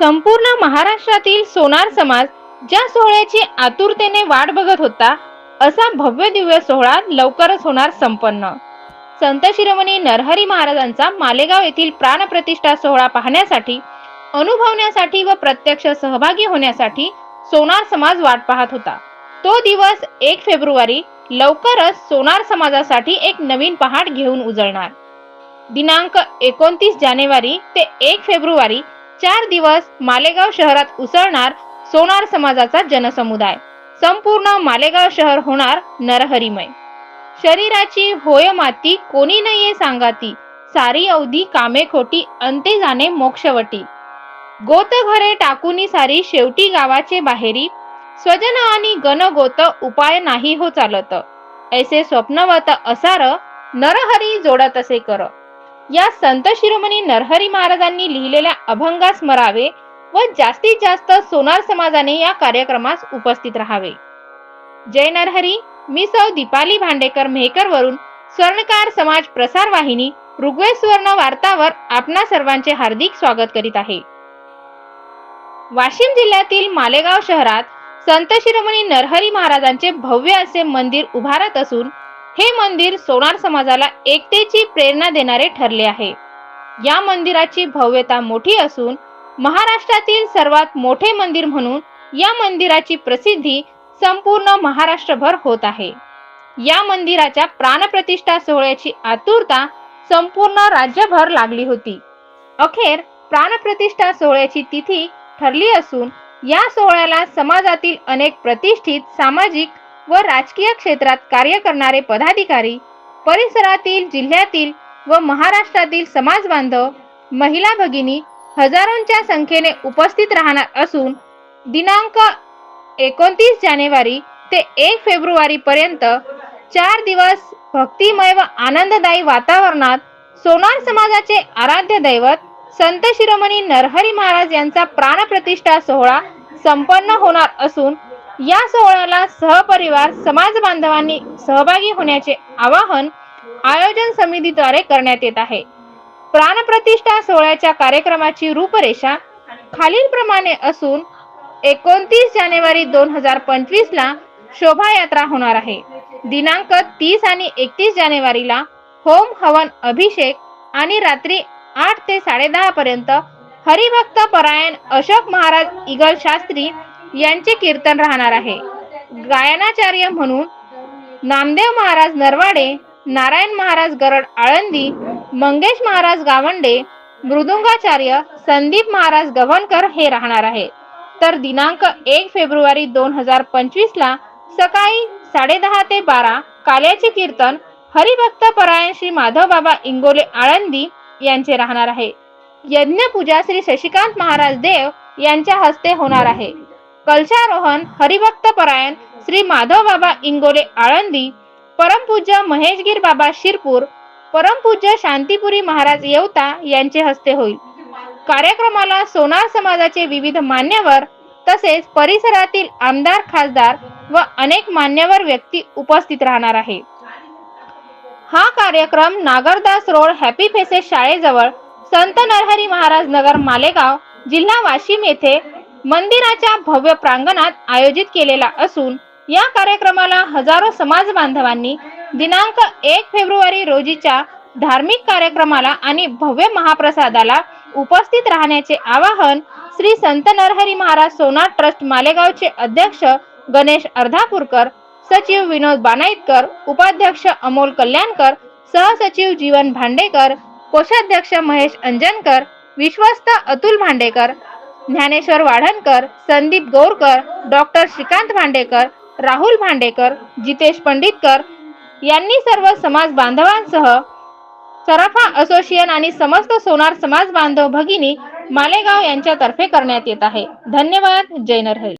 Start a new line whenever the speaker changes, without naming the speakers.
संपूर्ण महाराष्ट्रातील सोनार समाज ज्या सोहळ्याची आतुरतेने वाट बघत होता असा भव्य दिव्य सोहळा लवकरच होणार संपन्न. संत शिरोमणी नरहरी महाराजांचा मालेगाव येथील प्राणप्रतिष्ठा सोहळा पाहण्यासाठी अनुभवण्यासाठी व प्रत्यक्ष सहभागी होण्यासाठी सोनार समाज वाट पाहत होता. तो दिवस एक फेब्रुवारी लवकरच सोनार समाजासाठी एक नवीन पहाट घेऊन उजळणार. दिनांक एकोणतीस जानेवारी ते एक फेब्रुवारी चार दिवस मालेगाव शहरात उसळणार सोनार समाजाचा जनसमुदाय. संपूर्ण मालेगाव शहर होणार नरहरिमय. शरीराची होय माती कोणी नाहीये सांगाती. सारी अवधी कामे खोटी अंते जाणे मोक्षवटी. गोत घरे टाकुनी सारी शेवटी गावाचे बाहेरी. स्वजन आणि गण गोत उपाय नाही हो चालत. ऐसे स्वप्नवत असार नरहरी जोडत असे कर. या संत शिरोमणी नरहरी महाराजांनी लिहिलेल्या अभंगास स्मरावे व जास्तीत जास्त सोनार समाजाने या कार्यक्रमास उपस्थित राहावे. जय नरहरी मी सौ दीपाली भांडेकर मेहकर वरून स्वर्णकार समाज प्रसार वाहिनी ऋग्वेद स्वर्ण वार्तावर आपणा सर्वांचे हार्दिक स्वागत करीत आहे. वाशिम जिल्ह्यातील मालेगाव शहरात संत शिरोमणी नरहरी महाराजांचे भव्य असे मंदिर उभारत असून हे मंदिर सोनार समाजाला एकतेची प्रेरणा देणारे ठरले आहे. या मंदिराची भव्यता मोठी असून महाराष्ट्रातील सर्वात मोठे मंदिर म्हणून या मंदिराची प्रसिद्धी संपूर्ण महाराष्ट्रभर होत आहे. या मंदिराच्या प्राणप्रतिष्ठा सोहळ्याची आतुरता संपूर्ण राज्यभर लागली होती. अखेर प्राणप्रतिष्ठा सोहळ्याची तिथी ठरली असून या सोहळ्याला समाजातील अनेक प्रतिष्ठित सामाजिक व राजकीय क्षेत्रात कार्य करणारे पदाधिकारी परिसरातील जिल्ह्यातील व महाराष्ट्रातील समाज बांधव महिला भगिनी हजारोंच्या संख्येने उपस्थित राहणार असून दिनांक एकोणतीस जानेवारी ते एक फेब्रुवारी पर्यंत चार दिवस भक्तिमय व आनंददायी वातावरणात सोनार समाजाचे आराध्य दैवत संत शिरोमणी नरहरी महाराज यांचा प्राणप्रतिष्ठा सोहळा संपन्न होणार असून या सोहळ्याला सहपरिवार समाज बांधवांनी सहभागी होण्याचे आवाहन आयोजन समितीद्वारे करण्यात येत आहे. प्राणप्रतिष्ठा सोहळ्याच्या कार्यक्रमाची रूपरेषा खालीलप्रमाणे असून एकोणतीस जानेवारी दोन हजार पंचवीस ला शोभायात्रा होणार आहे. दिनांक तीस आणि एकतीस जानेवारीला होम हवन अभिषेक आणि रात्री आठ ते साडेदहा पर्यंत हरिभक्त परायण अशोक महाराज इगल शास्त्री यांचे कीर्तन राहणार आहे. गायनाचार्य म्हणून नामदेव महाराज नरवाडे नारायण महाराज गरड आळंदी मंगेश महाराज गावंडे मृदुंगाचार्य संदीप महाराज गव्हाणकर हे राहणार आहे. तर दिनांक एक फेब्रुवारी दोन हजार पंचवीस ला सकाळी साडेदहा ते बारा काल्याचे कीर्तन हरिभक्त परायण श्री माधव बाबा इंगोले आळंदी यांचे राहणार आहे. यज्ञ पूजा श्री शशिकांत महाराज देव यांच्या हस्ते होणार आहे. कलशारोहण हरिभक्त परायण श्री माधव बाबा इंगोले आळंदी परमपूज्य महेशगीर बाबा शिरपूर परमपूज्य शांतीपुरी महाराज येवता यांचे हस्ते होईल. कार्यक्रमाला सोनार समाजाचे विविध मान्यवर तसेच परिसरातील आमदार खासदार व अनेक मान्यवर व्यक्ती उपस्थित राहणार आहे. हा कार्यक्रम नागरदास रोड हॅपी फेसेस शाळेजवळ संत नरहरी महाराज नगर मालेगाव जिल्हा वाशिम येथे मंदिराच्या भव्य प्रांगणात आयोजित केलेला असून या कार्यक्रमाला हजारो समाज बांधवांनी दिनांक एक फेब्रुवारी रोजीच्या धार्मिक कार्यक्रमाला आणि भव्य महाप्रसादाला उपस्थित राहण्याचे आवाहन श्री संत नरहरी महाराज सोनार ट्रस्ट मालेगावचे अध्यक्ष गणेश अर्धापूरकर सचिव विनोद बानाईतकर उपाध्यक्ष अमोल कल्याणकर सहसचिव जीवन भांडेकर कोषाध्यक्ष महेश अंजनकर विश्वस्त अतुल भांडेकर ज्ञानेश्वर वाढणकर संदीप गौरकर डॉक्टर श्रीकांत भांडेकर राहुल भांडेकर जितेश पंडितकर यांनी सर्व समाज बांधवांसह सराफा असोसिएशन आणि समस्त सोनार समाज बांधव भगिनी मालेगाव यांच्यातर्फे करण्यात येत आहे. धन्यवाद. जय नरहरी.